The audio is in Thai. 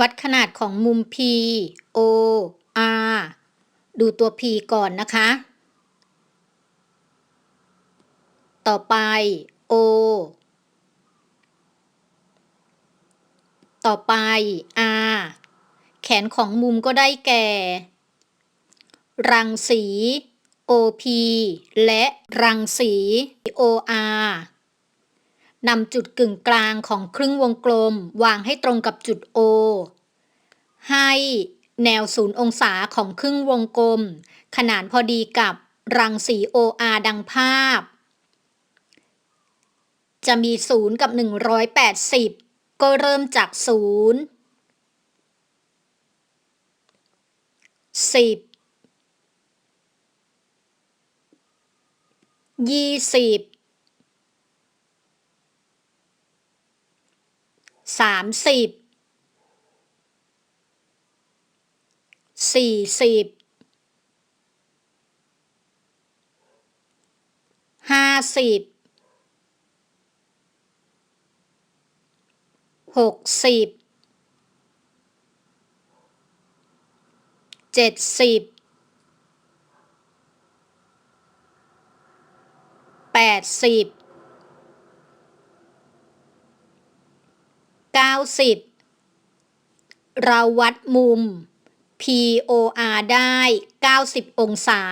วัดขนาดของมุม P O R ดูตัว P ก่อนนะคะ ต่อไป O ต่อไป R แขนของมุมก็ได้แก่ รังสี OP และรังสี OR นำจุดกึ่งกลางของครึ่งวงกลม วางให้ตรงกับจุด O ให้แนวศูนย์องศาของครึ่งวงกลม ขนานพอดีกับรังสี OR ดังภาพ จะมี 0 กับ 180 ก็เริ่มจาก 0 10ยี่ สามสิบสี่สิบห้าสิบหกสิบเจ็ดสิบแปดสิบ เก้าสิบเราวัดมุม POR ได้ 90 องศา